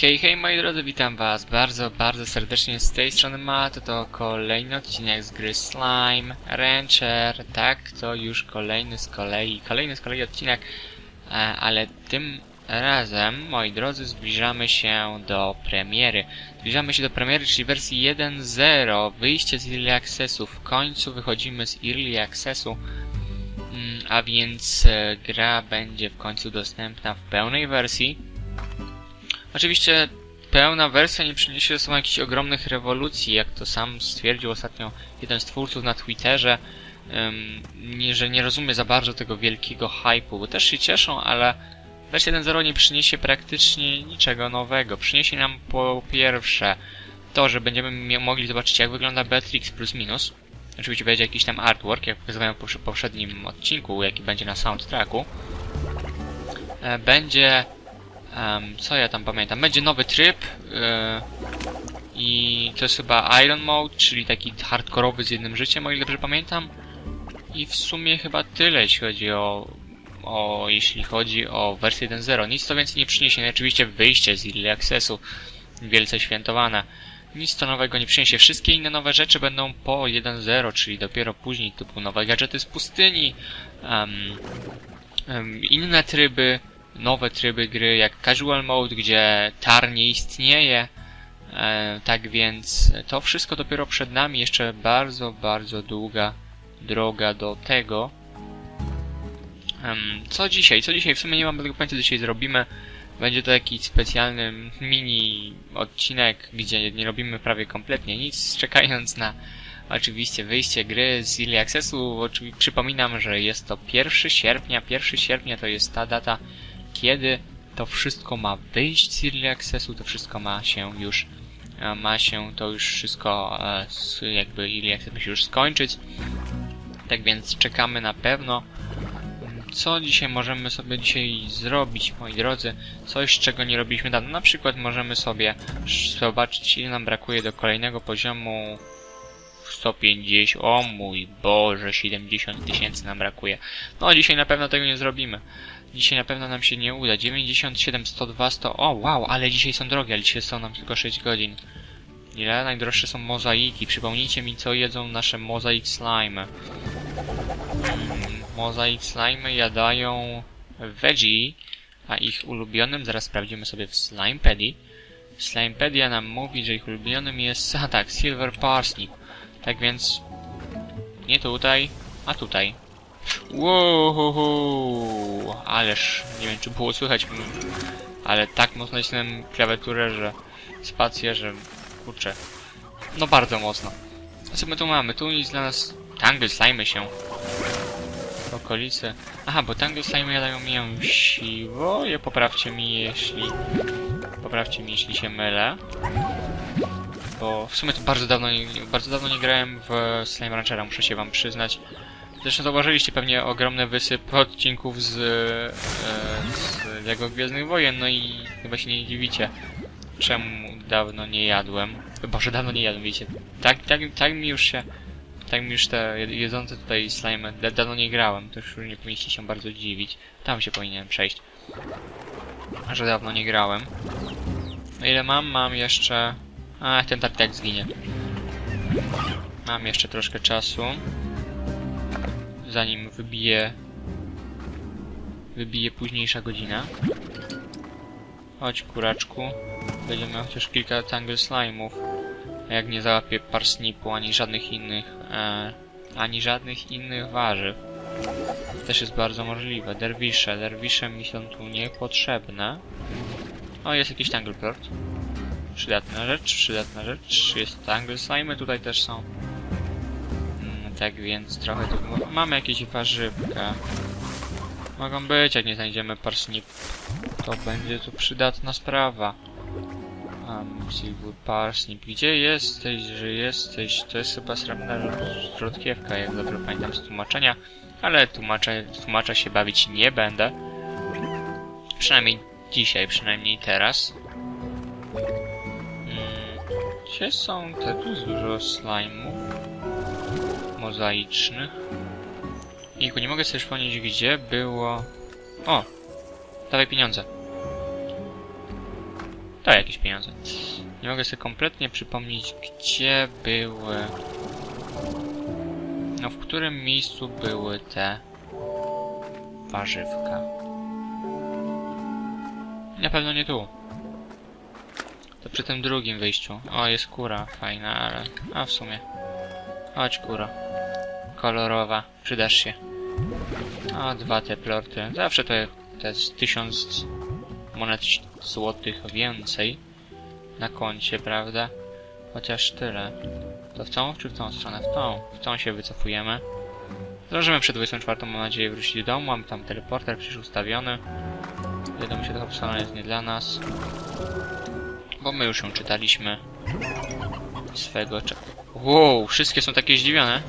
Hej, hej moi drodzy, witam was bardzo, bardzo serdecznie z tej strony Matt, to kolejny odcinek z gry Slime Rancher, tak, to już kolejny z kolei, kolejny z kolei odcinek, e, ale tym razem, moi drodzy, zbliżamy się do premiery. Zbliżamy się do premiery, czyli wersji 1.0, wyjście z Early Accessu, w końcu wychodzimy z Early Accessu, Mm, a więc e, gra będzie w końcu dostępna w pełnej wersji. Oczywiście pełna wersja nie przyniesie ze sobą jakichś ogromnych rewolucji, jak to sam stwierdził ostatnio jeden z twórców na Twitterze, że nie rozumie za bardzo tego wielkiego hype'u, bo też się cieszą, ale wersja 1.0 nie przyniesie praktycznie niczego nowego. Przyniesie nam po pierwsze to, że będziemy mogli zobaczyć jak wygląda Beatrix plus minus. Oczywiście będzie jakiś tam artwork, jak pokazywałem w poprze- poprzednim odcinku, jaki będzie na soundtracku. E, Będzie Em, co ja tam pamiętam? Będzie nowy tryb e, i to jest chyba Iron Mode, czyli taki hardkorowy z jednym życiem, o ile dobrze pamiętam. I w sumie chyba tyle, jeśli chodzi o, o jeśli chodzi o wersję 1.0. Nic to więcej nie przyniesie. No oczywiście wyjście z Early Accessu, wielce świętowane. Nic to nowego nie przyniesie. Wszystkie inne nowe rzeczy będą po 1.0, czyli dopiero później, typu nowe gadżety z pustyni, em, em, inne tryby, nowe tryby gry, jak Casual Mode, gdzie tar nie istnieje. E, tak więc to wszystko dopiero przed nami, jeszcze bardzo, bardzo długa droga do tego. Co dzisiaj? Co dzisiaj? W sumie nie mam tego pojęcia, co dzisiaj zrobimy. Będzie to jakiś specjalny mini odcinek, gdzie nie robimy prawie kompletnie nic, czekając na oczywiście wyjście gry z Early Accessu. Oczywiście przypominam, że jest to 1 sierpnia. 1 sierpnia to jest ta data, kiedy to wszystko ma wyjść z Early Accessu, to wszystko ma się już e, ma się to już wszystko e, jakby Early Access już skończyć. Tak więc czekamy na pewno. Co dzisiaj możemy sobie dzisiaj zrobić, moi drodzy? Coś, czego nie robiliśmy dawno. Na przykład możemy sobie zobaczyć, ile nam brakuje do kolejnego poziomu 150. O mój Boże, 70 tysięcy nam brakuje. No, dzisiaj na pewno tego nie zrobimy. Dzisiaj na pewno nam się nie uda. 97, 102, 100. O, wow, ale dzisiaj są drogie, ale dzisiaj są nam tylko 6 godzin. Ile? Najdroższe są mozaiki. Przypomnijcie mi, co jedzą nasze mozaik slime. Mm, mozaik slime jadają veggie, a ich ulubionym, zaraz sprawdzimy sobie w Slimepedii. Slimepedia nam mówi, że ich ulubionym jest, a tak, Silver Parsnip. Tak więc, nie tutaj, a tutaj. Wow, ależ nie wiem czy było słychać, ale tak mocno nacisnąłem klawiaturę, że spację, że kurczę. No bardzo mocno. A co my tu mamy? Tu nic dla nas... Tangle slime się. W okolicy. Aha, bo tangle slime jadają mięsiwo. Je poprawcie mi jeśli... Poprawcie mi jeśli się mylę. Bo w sumie to bardzo dawno bardzo dawno nie grałem w Slime Ranchera, muszę się wam przyznać. Zresztą zauważyliście pewnie ogromny wysyp odcinków z, e, z Lego Gwiezdnych Wojen, no i chyba się nie dziwicie, czemu dawno nie jadłem. Boże, dawno nie jadłem, wiecie. Tak, tak, tak mi już się, tak mi już te jed- jedzące tutaj slime, da, dawno nie grałem, to już nie powinniście się bardzo dziwić. Tam się powinienem przejść. Że dawno nie grałem. No ile mam? Mam jeszcze... A, ten tak tak zginie. Mam jeszcze troszkę czasu zanim wybije wybije późniejsza godzina. Chodź kuraczku. Będziemy chociaż kilka tangle slime'ów. Jak nie załapię parsnipu ani żadnych innych e, ani żadnych innych warzyw. Też jest bardzo możliwe. Derwisze. Derwisze mi są tu niepotrzebne. O, jest jakiś tangle plort. Przydatna rzecz, przydatna rzecz. Jest tangle slime'y tutaj też są. Tak więc trochę tu... Mamy jakieś warzywka. Mogą być, jak nie znajdziemy parsnip. To będzie tu przydatna sprawa. Um, silver parsnip. Gdzie jesteś, że jesteś? To jest chyba srebrna rzodkiewka, jak dobrze pamiętam z tłumaczenia. Ale tłumaczę, tłumacza się bawić nie będę. Przynajmniej dzisiaj, przynajmniej teraz. Mm, gdzie są te? Tu jest dużo slime'ów mozaicznych. I tylko nie mogę sobie przypomnieć, gdzie było... O! Dawaj pieniądze. To jakieś pieniądze. Nie mogę sobie kompletnie przypomnieć, gdzie były... No, w którym miejscu były te warzywka. Na pewno nie tu. To przy tym drugim wyjściu. O, jest kura. Fajna, ale... A, w sumie. Chodź, kuro. Kolorowa. Przydasz się. O, dwa te plorty. Zawsze to to jest tysiąc monet złotych więcej na koncie, prawda? Chociaż tyle. To w tą czy w tą stronę? W tą. W tą się wycofujemy. Zdążymy przed 24, mam nadzieję, wrócić do domu. Mamy tam teleporter przecież ustawiony. Wiadomo się, to salon jest nie dla nas. Bo my już ją czytaliśmy. Swego czasu. Wow, wszystkie są takie zdziwione.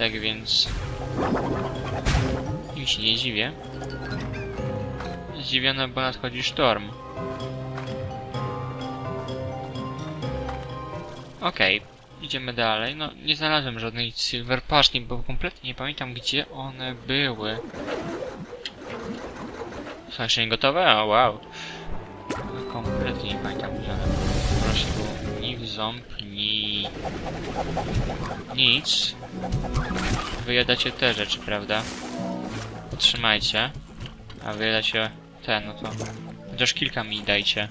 Tak więc... Im się nie dziwię. Zdziwione, bo nadchodzi sztorm. Okej, idziemy dalej. No, nie znalazłem żadnej silver paszki, bo kompletnie nie pamiętam, gdzie one były. Są jeszcze nie gotowe? O, wow. No, kompletnie nie pamiętam, gdzie one były. Ząb, ni... Nic. Wyjadacie te rzeczy, prawda? Potrzymajcie. A wyjadacie te, no to... Chociaż kilka mi dajcie.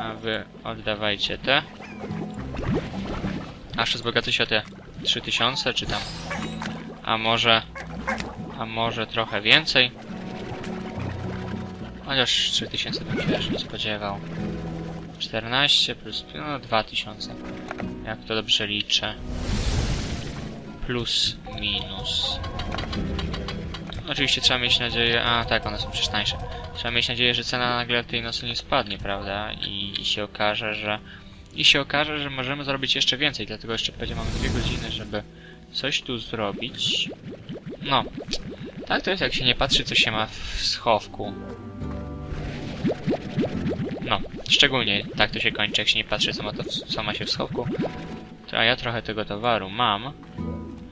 A wy oddawajcie te. Aż wzbogacy się te 3000, czy tam... A może... A może trochę więcej? Chociaż 3000 bym się nie spodziewał. 14 plus... no 2000. Jak to dobrze liczę. Plus, minus. Oczywiście trzeba mieć nadzieję... A tak, one są przecież tańsze. Trzeba mieć nadzieję, że cena nagle tej nocy nie spadnie, prawda? I, I się okaże, że... I się okaże, że możemy zrobić jeszcze więcej, dlatego jeszcze będzie mamy dwie godziny, żeby coś tu zrobić. No. Tak to jest, jak się nie patrzy, co się ma w schowku. No, szczególnie tak to się kończy, jak się nie patrzy, co ma, to, w- co ma się w schowku. A ja trochę tego towaru mam.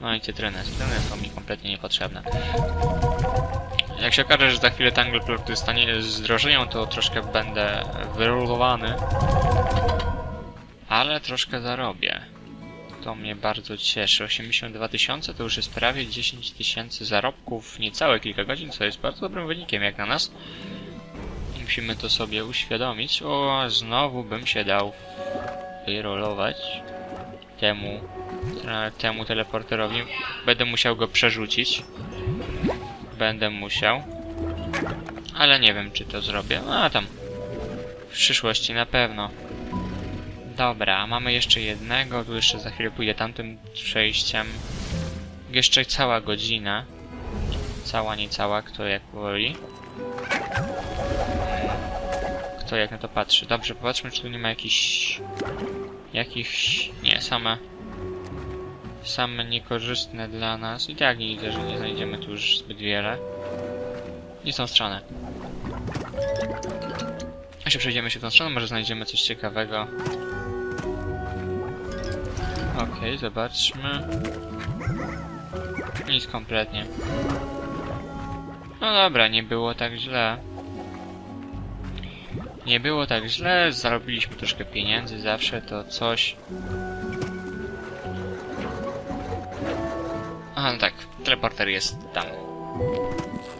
No i cytrynę. Cytryny są mi kompletnie niepotrzebne. Jak się okaże, że za chwilę Tangleplorty stanie zdrożeją, to troszkę będę wyrolowany. Ale troszkę zarobię. To mnie bardzo cieszy. 82 tysiące to już jest prawie 10 tysięcy zarobków niecałe kilka godzin, co jest bardzo dobrym wynikiem jak na nas. Musimy to sobie uświadomić. O, znowu bym się dał wyrolować temu, te- temu teleporterowi. Będę musiał go przerzucić. Będę musiał. Ale nie wiem, czy to zrobię. No, a tam. W przyszłości na pewno. Dobra, mamy jeszcze jednego. Tu jeszcze za chwilę pójdę tamtym przejściem. Jeszcze cała godzina. Cała, niecała, kto jak woli. Kto jak na to patrzy. Dobrze, popatrzmy, czy tu nie ma jakichś... Jakichś... Nie, same... Same niekorzystne dla nas. I tak nie widzę, że nie znajdziemy tu już zbyt wiele. Nie są strony. Jeśli przejdziemy się w tą stronę, może znajdziemy coś ciekawego. Okej, zobaczmy. Nic kompletnie. No dobra, nie było tak źle. Nie było tak źle, zarobiliśmy troszkę pieniędzy, zawsze to coś. Aha, no tak, teleporter jest tam.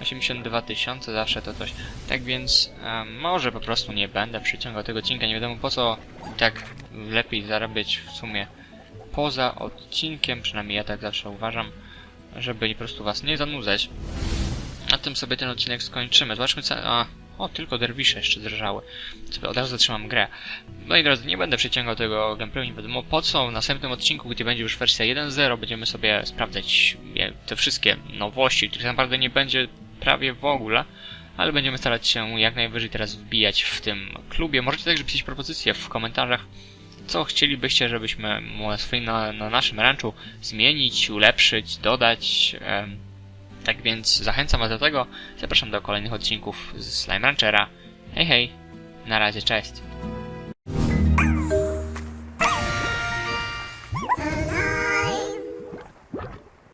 82 tysiące, zawsze to coś. Tak więc, em, może po prostu nie będę przyciągał tego odcinka, nie wiadomo po co tak lepiej zarabiać w sumie poza odcinkiem, przynajmniej ja tak zawsze uważam, żeby po prostu was nie zanudzać. Na tym sobie ten odcinek skończymy. Zobaczmy co... A, o, tylko derwisze jeszcze drżały. Sobie od razu zatrzymam grę. No i drodzy, nie będę przeciągał tego gameplayu, nie wiadomo po co. W następnym odcinku, gdzie będzie już wersja 1.0, będziemy sobie sprawdzać e, te wszystkie nowości, których naprawdę nie będzie prawie w ogóle. Ale będziemy starać się jak najwyżej teraz wbijać w tym klubie. Możecie także pisać propozycje w komentarzach, co chcielibyście, żebyśmy na, na naszym ranczu zmienić, ulepszyć, dodać. Tak więc zachęcam Was do tego. Zapraszam do kolejnych odcinków z Slime Ranchera. Hej hej, na razie, cześć.